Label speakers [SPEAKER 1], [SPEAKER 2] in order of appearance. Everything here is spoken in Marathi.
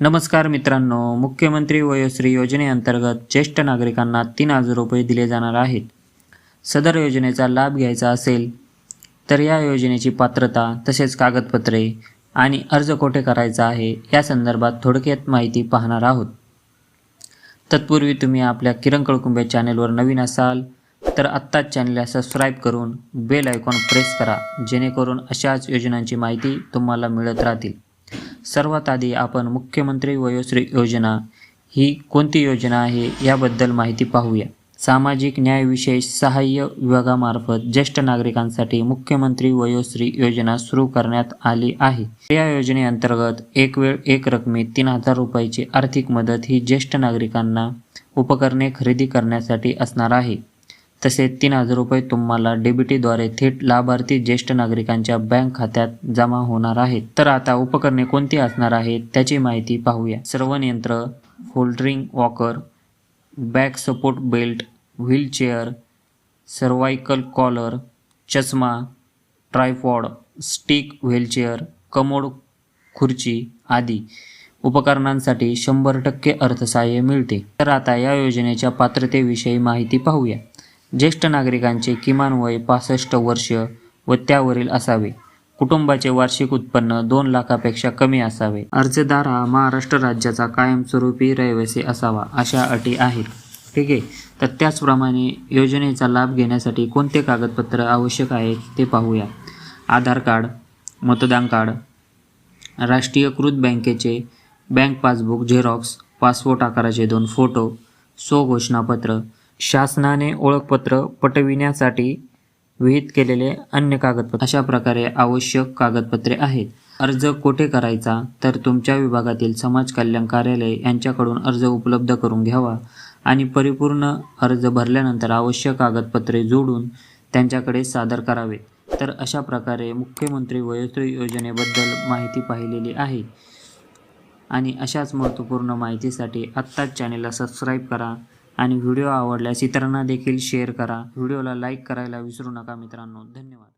[SPEAKER 1] नमस्कार मित्रांनो मुख्यमंत्री वयोश्री योजनेअंतर्गत ज्येष्ठ नागरिकांना तीन हजार रुपये दिले जाणार आहेत. सदर योजनेचा लाभ घ्यायचा असेल तर या योजनेची पात्रता तसेच कागदपत्रे आणि अर्ज कोठे करायचा आहे या संदर्भात थोडक्यात माहिती पाहणार आहोत. तत्पूर्वी तुम्ही आपल्या किरण कळकुंबे चॅनेलवर नवीन असाल तर आत्ताच चॅनलला सबस्क्राईब करून बेल आयकॉन प्रेस करा जेणेकरून अशाच योजनांची माहिती तुम्हाला मिळत राहतील. सर्वात आधी आपण मुख्यमंत्री वयोश्री योजना ही कोणती योजना आहे याबद्दल माहिती पाहूया. सामाजिक न्याय विशेष सहाय्य विभागामार्फत ज्येष्ठ नागरिकांसाठी मुख्यमंत्री वयोश्री योजना सुरू करण्यात आली आहे. या योजनेअंतर्गत एक वेळ एक रकमी तीन हजार रुपयाची आर्थिक मदत ही ज्येष्ठ नागरिकांना उपकरणे खरेदी करण्यासाठी असणार आहे. तसे तीन हजार रुपये तुम्हाला डीबीटीद्वारे थेट लाभार्थी ज्येष्ठ नागरिकांच्या बँक खात्यात जमा होणार आहेत. तर आता उपकरणे कोणती असणार आहेत त्याची माहिती पाहूया. श्रवण यंत्र folding walker back support belt wheelchair cervical collar चष्मा ट्रायफॉड स्टिक व्हीलचेअर कमोड खुर्ची आदी उपकरणांसाठी शंभर टक्के अर्थसहाय्य मिळते. तर आता या योजनेच्या पात्रतेविषयी माहिती पाहूया. ज्येष्ठ नागरिकांचे किमान वय पासष्ट वर्ष व त्यावरील असावे. कुटुंबाचे वार्षिक उत्पन्न दोन लाखापेक्षा कमी असावे. अर्जदार हा महाराष्ट्र राज्याचा कायमस्वरूपी रहिवासी असावा अशा अटी आहेत. ठीक आहे? तर त्याचप्रमाणे योजनेचा लाभ घेण्यासाठी कोणते कागदपत्र आवश्यक आहेत ते पाहूया. आधार कार्ड मतदान कार्ड राष्ट्रीयकृत बँकेचे बँक पासबुक झेरॉक्स पासपोर्ट आकाराचे दोन फोटो स्वघोषणापत्र शासनाने ओळखपत्र पटविण्यासाठी विहित केलेले अन्य कागदपत्र. अशा प्रकारे आवश्यक कागदपत्रे आहेत. अर्ज कोठे करायचा? तर तुमच्या विभागातील समाज कल्याण कार्यालय यांच्याकडून अर्ज उपलब्ध करून घ्यावा आणि परिपूर्ण अर्ज भरल्यानंतर आवश्यक कागदपत्रे जोडून त्यांच्याकडे सादर करावेत तर अशा प्रकारे मुख्यमंत्री वयोश्री योजनेबद्दल माहिती पाहिलेली आहे. आणि अशाच महत्त्वपूर्ण माहितीसाठी आत्ताच चॅनेलला सबस्क्राईब करा. आणि व्हिडिओ आवडल्यास इतरांना देखील शेअर करा. व्हिडिओला लाईक करायला विसरू नका मित्रांनो. धन्यवाद.